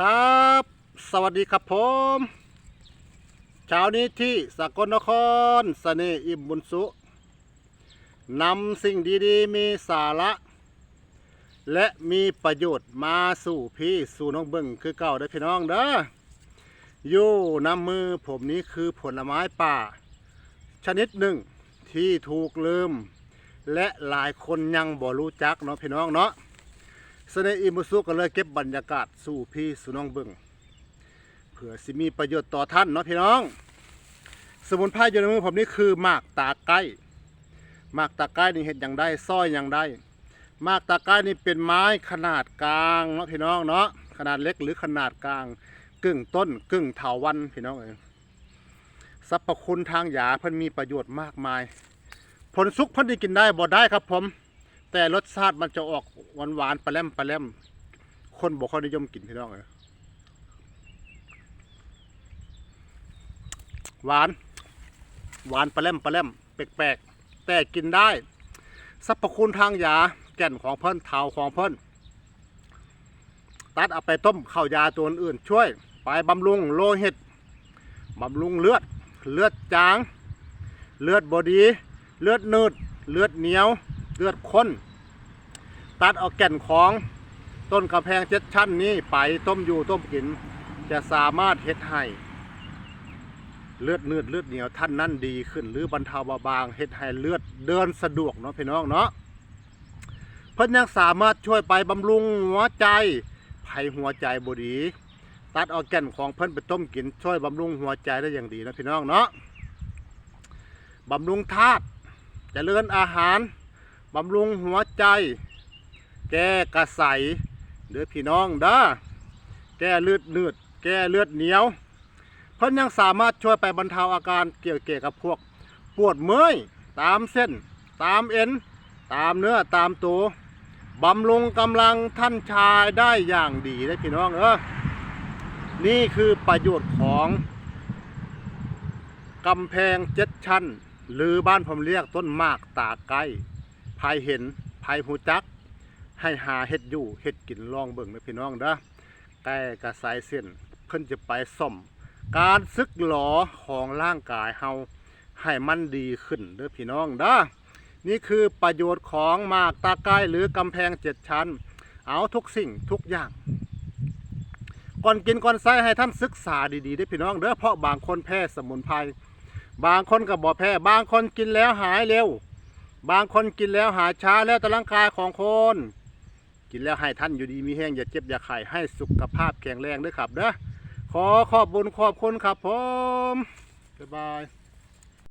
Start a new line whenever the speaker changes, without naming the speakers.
ครับ สวัสดีครับผมเช้านี้ที่สกลนครเสน่ห์อิ่มบุญสุนำสิ่งดีๆ มีสาระ และมีประโยชน์มาสู่พี่สู่น้องเบิ่งคือเก่าได้พี่น้องเด้ออยู่นำมือผมนี้คือผลไม้ป่า ชนิดหนึ่งที่ถูกลืม และหลายคนยังบ่รู้จักเนาะพี่น้องเนาะ สนอิมุสุก็เลยเก็บบรรยากาศสู่พี่สู่น้องเบิงเผื่อสิมีประโยชน์ต่อท่านเนาะพี่น้อง สมุนไพรอยู่ในมือผมนี่คือหมากตาไก้หมากตาไก้นี่เห็ดอย่างได้ซ้อยอย่างได้หมากตาไก้นี่เป็นไม้ขนาดกลางเนาะพี่น้องเนาะขนาดเล็กหรือขนาดกลาง กึ่งต้น กึ่งเถาวันพี่น้องเอ้ยสรรพคุณทางยาเพิ่นมีประโยชน์มากมาย ผลสุกเพิ่นได้กินได้บ่ได้ครับผม แต่รสชาติมันจะออกหวานหวานๆปลาแรมปลาแรมคนบอกเขานิยมกินพี่น้องเลยหวาน หวานปลาแรมปลาแรมแปลกๆแต่กินได้สรรพคุณทางยาแก่นของเพิ่นเทาของเพิ่นตัดเอาไปต้มข้าวยาตัวอื่นช่วย ไปบำรุงโลหิตบำรุงเลือด เลือดจาง เลือดบอดี เลือดนืด เลือดเหนียว เลือดข้น ตัดเอาแก่นของต้นกระแพงเจ็ดชั้นนี้ไปต้มอยู่ต้มกิน จะสามารถเฮ็ดให้เลือดเนืดเลือดเหนียวท่านนั้นดีขึ้น หรือบรรเทาเบาบางเฮ็ดให้เลือดเดินสะดวกเนาะพี่น้องเนาะเพิ่นยังสามารถช่วยไปบำรุงหัวใจไผหัวใจบดี ตัดเอาแก่นของเพิ่นไปต้มกินช่วยบำรุงหัวใจได้อย่างดีนะพี่น้องเนาะบำรุงธาตุเจริญอาหาร บำรุงหัวใจ แก้กระใสเด้อพี่น้องเด้อแก้เลือดเนืดแก้เลือดเหนียว เพิ่นยังสามารถช่วยไปบรรเทาอาการเกี่ยวเกี่ยวกับพวก ปวดเมื่อยตามเส้น ตามเอ็น ตามเนื้อตามตัวบำรุงกำลังท่านชายได้อย่างดีได้พี่น้องเออนี่คือประโยชน์ของกำแพงเจ็ดชั้น หรือบ้านผมเรียกต้นมากตาไก้ ภายเห็นภายหูจัก ให้หาเห็ดอยู่เห็ดกินลองเบิ่งนะพี่น้องเด้อแก้กระสายเส้นเพิ่นจะไปซ่อมการซึกหลอของร่างกายเฮาให้มันดีขึ้นเด้อพี่น้องเด้อนี่คือประโยชน์ของหมากตาไก้หรือกำแพงเจ็ดชั้น เอาทุกสิ่งทุกอย่าง ก่อนกินก่อนใส่ให้ท่านศึกษาดีๆด้พี่น้องเด้อเพราะบางคนแพ้สมุนไพรบางคนก็บ่แพ้บางคนกินแล้วหายเร็ว บางคนกินแล้วหายช้าแล้วแต่ร่างกายของคน กินแล้วให้ท่านอยู่ดีมีแห้งอย่าเจ็บอย่าไข้ให้สุขภาพแข็งแรงด้วยครับเด้อขอขอบบุญขอบคุณครับผมบ๊ายบาย